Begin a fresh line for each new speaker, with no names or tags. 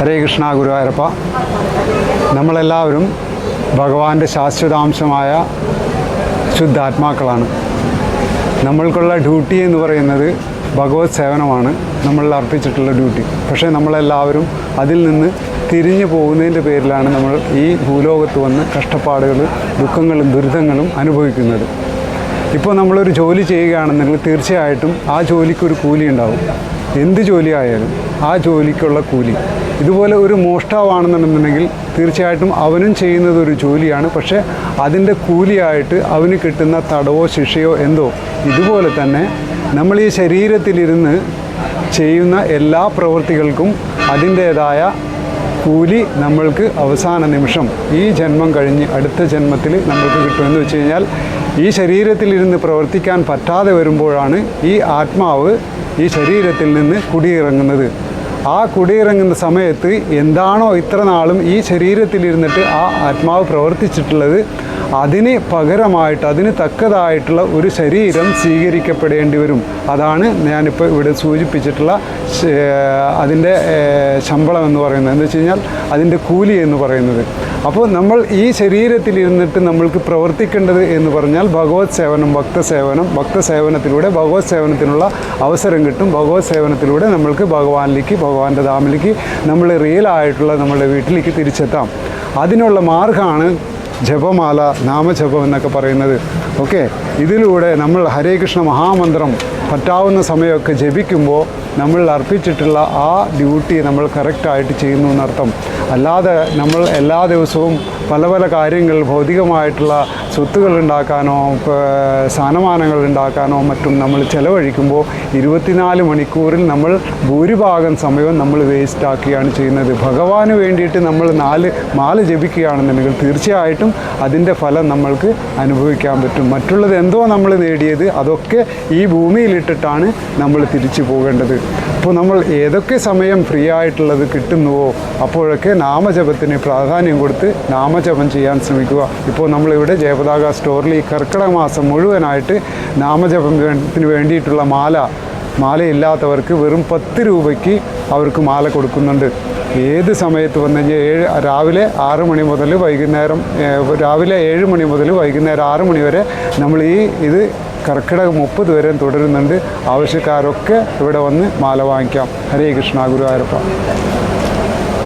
ഹരേ കൃഷ്ണ ഗുരുവായൂരപ്പ. നമ്മളെല്ലാവരും ഭഗവാന്റെ ശാശ്വതാംശമായ ശുദ്ധാത്മാക്കളാണ്. നമ്മൾക്കുള്ള ഡ്യൂട്ടി എന്ന് പറയുന്നത് ഭഗവത് സേവനമാണ്. നമ്മളിൽ അർപ്പിച്ചിട്ടുള്ള ഡ്യൂട്ടി. പക്ഷേ നമ്മളെല്ലാവരും അതിൽ നിന്ന് തിരിഞ്ഞു പോകുന്നതിന്റെ പേരിലാണ് നമ്മൾ ഈ ഭൂലോകത്ത് വന്ന് കഷ്ടപ്പാടുകൾ ദുഃഖങ്ങളും ദുരിതങ്ങളും അനുഭവിക്കുന്നത്. ഇപ്പോൾ നമ്മളൊരു ജോലി ചെയ്യുകയാണെന്നുണ്ടെങ്കിൽ തീർച്ചയായിട്ടും ആ ജോലിക്കൊരു കൂലി ഉണ്ടാവും. എന്ത് ജോലിയായാലും ആ ജോലിക്കുള്ള കൂലി. ഇതുപോലെ ഒരു മോഷ്ടാവാണെന്നുണ്ടെന്നുണ്ടെങ്കിൽ തീർച്ചയായിട്ടും അവനും ചെയ്യുന്നത് ഒരു ജോലിയാണ്. പക്ഷേ അതിന്റെ കൂലിയായിട്ട് അവന് കിട്ടുന്ന തടവോ ശിക്ഷയോ എന്തോ ഇതുപോലെ തന്നെ നമ്മൾ ഈ ശരീരത്തിലിരുന്ന് ചെയ്യുന്ന എല്ലാ പ്രവൃത്തികൾക്കും അതിന്റേതായ കൂലി നമ്മൾക്ക് അവസാന നിമിഷം ഈ ജന്മം കഴിഞ്ഞ് അടുത്ത ജന്മത്തിൽ നമ്മൾക്ക് കിട്ടുമെന്ന് വെച്ച് കഴിഞ്ഞാൽ ഈ ശരീരത്തിലിരുന്ന് പ്രവർത്തിക്കാൻ പറ്റാതെ വരുമ്പോഴാണ് ഈ ആത്മാവ് ഈ ശരീരത്തിൽ നിന്ന് കുടിയിറങ്ങുന്നത്. ആ കുടിയിറങ്ങുന്ന സമയത്ത് എന്താണോ ഇത്ര നാളും ഈ ശരീരത്തിലിരുന്നിട്ട് ആ ആത്മാവ് പ്രവർത്തിച്ചിട്ടുള്ളത് അതിന് പകരമായിട്ട് അതിന് തക്കതായിട്ടുള്ള ഒരു ശരീരം സ്വീകരിക്കപ്പെടേണ്ടി വരും. അതാണ് ഞാനിപ്പോൾ ഇവിടെ സൂചിപ്പിച്ചിട്ടുള്ള അതിന്റെ ശമ്പളം എന്ന് പറയുന്നത്. എന്ന് വെച്ച് കഴിഞ്ഞാൽ അതിന്റെ കൂലി എന്ന് പറയുന്നത്. അപ്പോൾ നമ്മൾ ഈ ശരീരത്തിൽ ശരീരത്തിലിരുന്നിട്ട് നമ്മൾക്ക് പ്രവർത്തിക്കേണ്ടത് എന്ന് പറഞ്ഞാൽ ഭഗവത് സേവനം ഭക്തസേവനം ഭക്തസേവനത്തിലൂടെ ഭഗവത് സേവനത്തിനുള്ള അവസരം കിട്ടും. ഭഗവത് സേവനത്തിലൂടെ നമ്മൾക്ക് ഭഗവാനിലേക്ക് ഭഗവാന്റെ ധാമിലേക്ക് നമ്മൾ റിയൽ ആയിട്ടുള്ള നമ്മുടെ വീട്ടിലേക്ക് തിരിച്ചെത്താം. അതിനുള്ള മാർഗമാണ് ജപമാല നാമജപം എന്നൊക്കെ പറയുന്നത്. ഓക്കെ? ഇതിലൂടെ നമ്മൾ ഹരേ കൃഷ്ണ മഹാമന്ത്രം പറ്റാവുന്ന സമയമൊക്കെ ജപിക്കുമ്പോൾ നമ്മൾ അർപ്പിച്ചിട്ടുള്ള ആ ഡ്യൂട്ടി നമ്മൾ കറക്റ്റായിട്ട് ചെയ്യുന്നു എന്നർത്ഥം. അല്ലാതെ നമ്മൾ എല്ലാ ദിവസവും പല പല കാര്യങ്ങൾ ഭൗതികമായിട്ടുള്ള സ്വത്തുകൾ ഉണ്ടാക്കാനോ സ്ഥാനമാനങ്ങൾ ഉണ്ടാക്കാനോ മറ്റും നമ്മൾ ചിലവഴിക്കുമ്പോൾ ഇരുപത്തിനാല് മണിക്കൂറിൽ നമ്മൾ ഭൂരിഭാഗം സമയവും നമ്മൾ വേസ്റ്റ് ആക്കുകയാണ് ചെയ്യുന്നത്. ഭഗവാന് വേണ്ടിയിട്ട് നമ്മൾ നാല് മാല ജപിക്കുകയാണെന്നുണ്ടെങ്കിൽ തീർച്ചയായിട്ടും അതിന്റെ ഫലം നമ്മൾക്ക് അനുഭവിക്കാൻ പറ്റും. മറ്റുള്ളത് എന്തോ നമ്മൾ നേടിയത് അതൊക്കെ ഈ ഭൂമിയിലിട്ടിട്ടാണ് നമ്മൾ തിരിച്ചു പോകേണ്ടത്. അപ്പോൾ നമ്മൾ ഏതൊക്കെ സമയം ഫ്രീ ആയിട്ടുള്ളത് കിട്ടുന്നുവോ അപ്പോഴൊക്കെ നാമജപത്തിന് പ്രാധാന്യം കൊടുത്ത് നാമജപം ചെയ്യാൻ ശ്രമിക്കുക. ഇപ്പോൾ നമ്മളിവിടെ ജയപതാക സ്റ്റോറിൽ ഈ കർക്കിടക മാസം മുഴുവനായിട്ട് നാമജപത്തിന് വേണ്ടിയിട്ടുള്ള മാല മാലയില്ലാത്തവർക്ക് വെറും പത്ത് രൂപയ്ക്ക് അവർക്ക് മാല കൊടുക്കുന്നുണ്ട്. ഏത് സമയത്ത് വന്നു കഴിഞ്ഞാൽ ഏഴ് രാവിലെ ആറ് മണി മുതൽ വൈകുന്നേരം രാവിലെ ഏഴ് മണി മുതൽ വൈകുന്നേരം ആറ് മണി വരെ നമ്മൾ ഈ ഇത് കർക്കിടക മുപ്പത് വരെ തുടരുന്നുണ്ട്. ആവശ്യക്കാരൊക്കെ ഇവിടെ വന്ന് മാല വാങ്ങിക്കാം. ഹരേ കൃഷ്ണ ഗുരുവായൂരപ്പ.